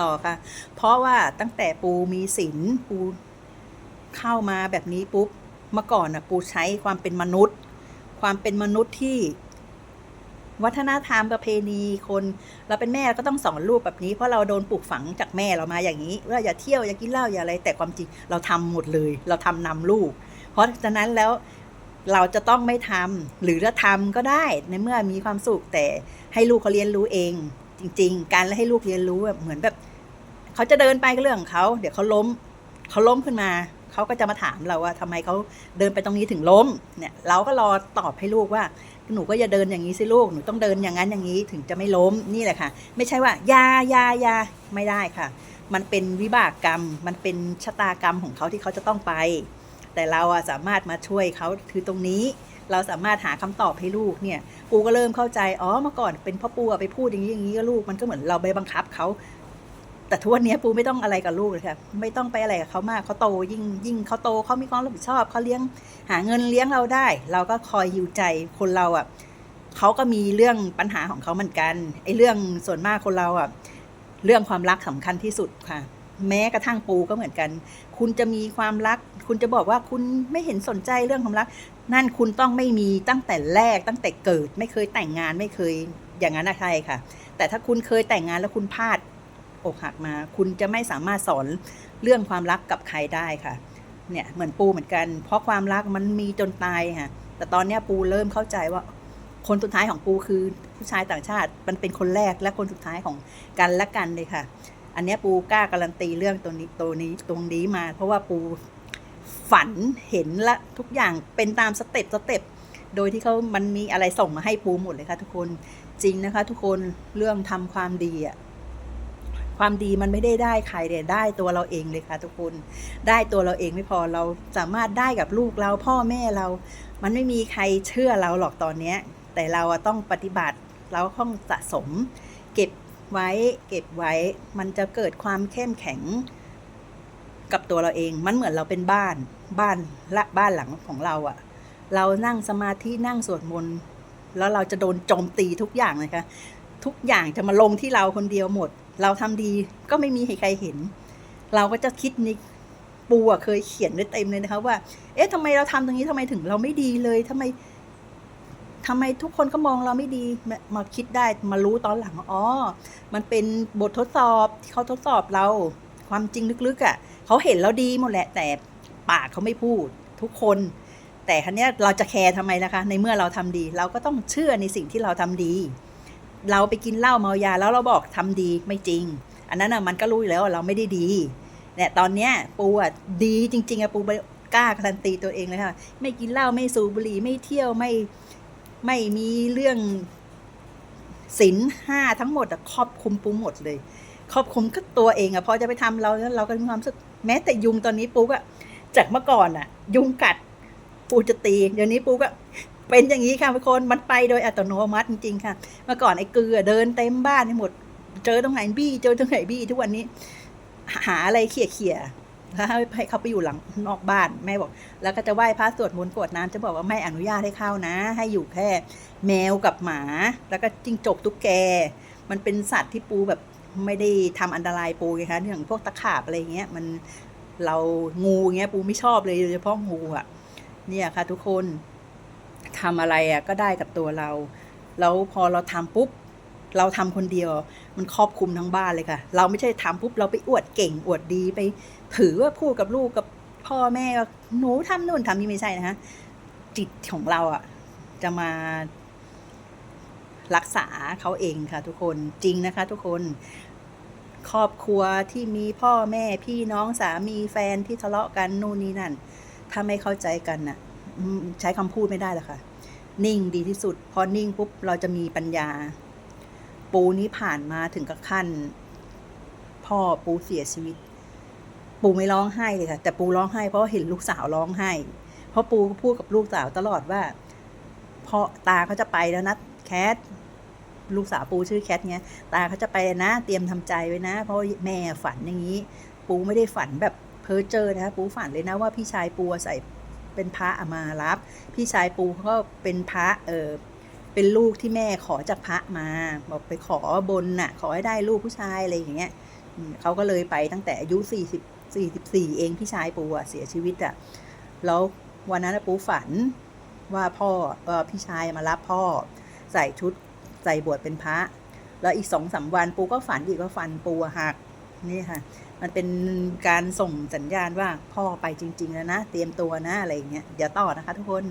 ต่อค่ะ เพราะว่าตั้งแต่ปูมีศีลปูเข้ามาแบบนี้ปุ๊บเมื่อก่อนนะปูใช้ความเป็นมนุษย์ ความเป็นมนุษย์ที่ วัฒนธรรมประเพณีคน เราเป็นแม่เราก็ต้องสอนลูกแบบนี้เพราะเราโดนปลูกฝังจากแม่เรามาอย่างนี้ว่าอย่าเที่ยวอย่ากินเหล้าอย่าอะไร แต่ความจริงเราทำหมดเลย เราทำนำลูก เพราะฉะนั้นแล้วเราจะต้องไม่ทำหรือจะทำก็ได้ในเมื่อมีความสุขแต่ให้ลูกเขาเรียนรู้เอง จริง ๆ การให้ลูกเรียนรู้แบบเหมือนแบบ เขาจะเดินไปก็เรื่องของเขา เดี๋ยวเขาล้มเขาล้มขึ้นมา เขาก็จะมาถามเราว่าทำไมเขาเดินไปตรงนี้ถึงล้ม เนี่ย เราก็รอตอบให้ลูกว่าหนูก็อย่าเดินอย่างนี้สิลูก หนูต้องเดินอย่างนั้นอย่างนี้ถึงจะไม่ล้มนี่แหละค่ะ ไม่ใช่ว่ายายายาไม่ได้ค่ะ มันเป็นวิบากกรรม มันเป็นชะตากรรมของเขาที่เขาจะต้องไป แต่เราอะสามารถมาช่วยเขาคือตรงนี้เราสามารถหาคำตอบให้ลูกเนี่ย ปูก็เริ่มเข้าใจ อ๋อ เมื่อก่อนเป็นพ่อปูไปพูดอย่างนี้อย่างนี้กับลูก มันก็เหมือนเราไปบังคับเขา แต่ทุกวันนี้ปูไม่ต้องอะไรกับลูกเลยค่ะไม่ต้องไปอะไรกับเขามากเขาโตยิ่งยิ่งเขาโตเขามีความรับผิดชอบเขาเลี้ยงหาเงินเลี้ยงเราได้ เราก็คอยหิวใจคนเราอะเขาก็มีเรื่องปัญหาของเขาเหมือนกันไอ้เรื่องส่วนมากคนเราอะเรื่องความรักสำคัญที่สุดค่ะ แม้กระทั่งปูก็เหมือนกัน คุณจะมีความรัก คุณจะบอกว่าคุณไม่เห็นสนใจเรื่องความรัก นั่นคุณต้องไม่มีตั้งแต่แรกตั้งแต่เกิด ไม่เคยแต่งงานไม่เคยอย่างนั้นนะใช่ค่ะ แต่ถ้าคุณเคยแต่งงานแล้วคุณพลาด อกหักมา คุณจะไม่สามารถสอนเรื่องความรักกับใครได้ค่ะ เนี่ยเหมือนปูเหมือนกัน เพราะความรักมันมีจนตายค่ะ แต่ตอนเนี้ยปูเริ่มเข้าใจว่า คนสุดท้ายของปูคือผู้ชายต่างชาติมันเป็นคนแรกและคนสุดท้ายของกันและกันเลยค่ะ อันเนี้ยปูกล้าการันตีเรื่องตัวนี้ตัวนี้ตรงนี้มา เพราะว่าปูฝันเห็นและทุกอย่างเป็นตามสเต็ปสเต็ปโดยที่เขามันมีอะไรส่งมาให้ปูหมดเลยค่ะ ทุกคนจริงนะคะ ทุกคนเรื่องทำความดีอะ ความดีมันไม่ได้ได้ใครเดียได้ตัวเราเองเลยค่ะทุกคน ได้ตัวเราเองไม่พอเราสามารถได้กับลูกเราพ่อแม่เรา มันไม่มีใครเชื่อเราหรอกตอนเนี้ย แต่เราต้องปฏิบัติเราต้องสะสม เก็บไว้เก็บไว้ มันจะเกิดความเข้มแข็งกับตัวเราเอง มันเหมือนเราเป็นบ้านบ้านละบ้านหลังของเราอะเรานั่งสมาธินั่งสวดมนต์แล้วเราจะโดนโจมตีทุกอย่างเลยค่ะทุกอย่างจะมาลงที่เราคนเดียวหมด เราทำดีก็ไม่มีใครเห็น เราก็จะคิดในปูอะเคยเขียนไว้เต็มเลยนะคะว่า เอ๊ะทำไมเราทำตรงนี้ทำไมถึงเราไม่ดีเลยทำไมทำไมทุกคนก็มองเราไม่ดีมามาคิดได้มารู้ตอนหลังอ๋อมันเป็นบททดสอบที่เขาทดสอบเรา ความจริงลึกๆอะ่ะเขาเห็นเราดีหมดแหละ แต่ปากเขาไม่พูด ทุกคน แต่ครั้นี้เราจะแคร์ทำไมล่ะคะ ในเมื่อเราทำดี เราก็ต้องเชื่อในสิ่งที่เราทำดี เราไปกินเหล้าเมายาแล้วเราบอกทำดีไม่จริง อันนั้นอะมันก็รู้อยู่แล้วเราไม่ได้ดีเนี่ยตอนเนี้ยปูอะดีจริง ๆอะปูกล้าการันตีตัวเองเลยค่ะไม่กินเหล้าไม่สูบบุหรี่ไม่เที่ยวไม่ไม่มีเรื่องศีลห้าทั้งหมดอะครอบคุมปูหมดเลย ครอบคุมก็ตัวเองอะพอจะไปทำเราเราก็มีความรู้สึกแม้แต่ยุงตอนนี้ปูก็จากเมื่อก่อนอะยุงกัดปูจะตีเดี๋ยวนี้ปูก็ เป็นอย่างนี้ค่ะทุกคนมันไปโดยอัตโนมัติจริงๆค่ะ เมื่อก่อนไอ้เกลือเดินเต็มบ้านให้หมด เจอตรงไหนบี้ เจอตรงไหนบี้ทุกวันนี้ หาอะไรเขี่ยเขี่ยๆแล้วให้เขาไปอยู่หลังนอกบ้านแม่บอก แล้วก็จะไหว้พระสวดมนต์กรวดน้ำจะบอกว่าไม่อนุญาตให้เข้านะ ให้อยู่แค่แมวกับหมา แล้วก็จิ้งจกตุ๊กแก มันเป็นสัตว์ที่ปูแบบไม่ได้ทำอันตรายปูไงคะอย่างพวกตะขาบอะไรเงี้ยมันเรางูเงี้ยปูไม่ชอบเลยโดยเฉพาะงูอะ เนี่ยค่ะทุกคน ทำอะไรอะก็ได้กับตัวเรา แล้วพอเราทำปุ๊บ เราทำคนเดียว มันครอบคลุมทั้งบ้านเลยค่ะ เราไม่ใช่ทำปุ๊บเราไปอวดเก่งอวดดีไป ถือว่าพูดกับลูกกับพ่อแม่ว่าหนูทำนู่นทำนี่ไม่ใช่นะฮะจิตของเราอะจะมารักษาเขาเองค่ะ ทุกคนจริงนะคะ ทุกคนครอบครัวที่มีพ่อแม่พี่น้องสามีแฟนที่ทะเลาะกันนู่นนี่นั่น ถ้าไม่เข้าใจกันน่ะ ใช้คำพูดไม่ได้หรอกค่ะ นิ่งดีที่สุด พอนิ่งปุ๊บเราจะมีปัญญา ปูนี้ผ่านมาถึงกับขั้น พ่อปูเสียชีวิต ปูไม่ร้องไห้เลยค่ะ แต่ปูร้องไห้เพราะเห็นลูกสาวร้องไห้ เพราะปูพูดกับลูกสาวตลอดว่าพอตาเขาจะไปแล้วนะแคทลูกสาวปูชื่อแคทเงี้ย ตาเขาจะไปนะ เตรียมทำใจไว้นะ เพราะแม่ฝันอย่างนี้ ปูไม่ได้ฝันแบบเพ้อเจอนะคะปูฝันเลยนะว่าพี่ชายปูใส่ เป็นพระอะมารับ พี่ชายปูเขาก็เป็นพระเออเป็นลูกที่แม่ขอจากพระมา บอกไปขอบนน่ะ ขอให้ได้ลูกผู้ชายอะไรอย่างเงี้ยเขาก็เลยไปตั้งแต่อายุสี่สิบสี่สิบสี่เองพี่ชายปูอะเสียชีวิตอะแล้ววันนั้นปูฝันว่าพ่อออพี่ชายมารับพ่อใส่ชุดใส่บวชเป็นพระ แล้วอีกสองสามวันปูก็ฝันอีกว่าฟันปูหัก นี่ค่ะ มันเป็นการส่งสัญญาณว่าพ่อไปจริง ๆ แล้วนะ เตรียมตัวนะอะไรอย่างเงี้ยเดี๋ยวต่อนะคะทุกคน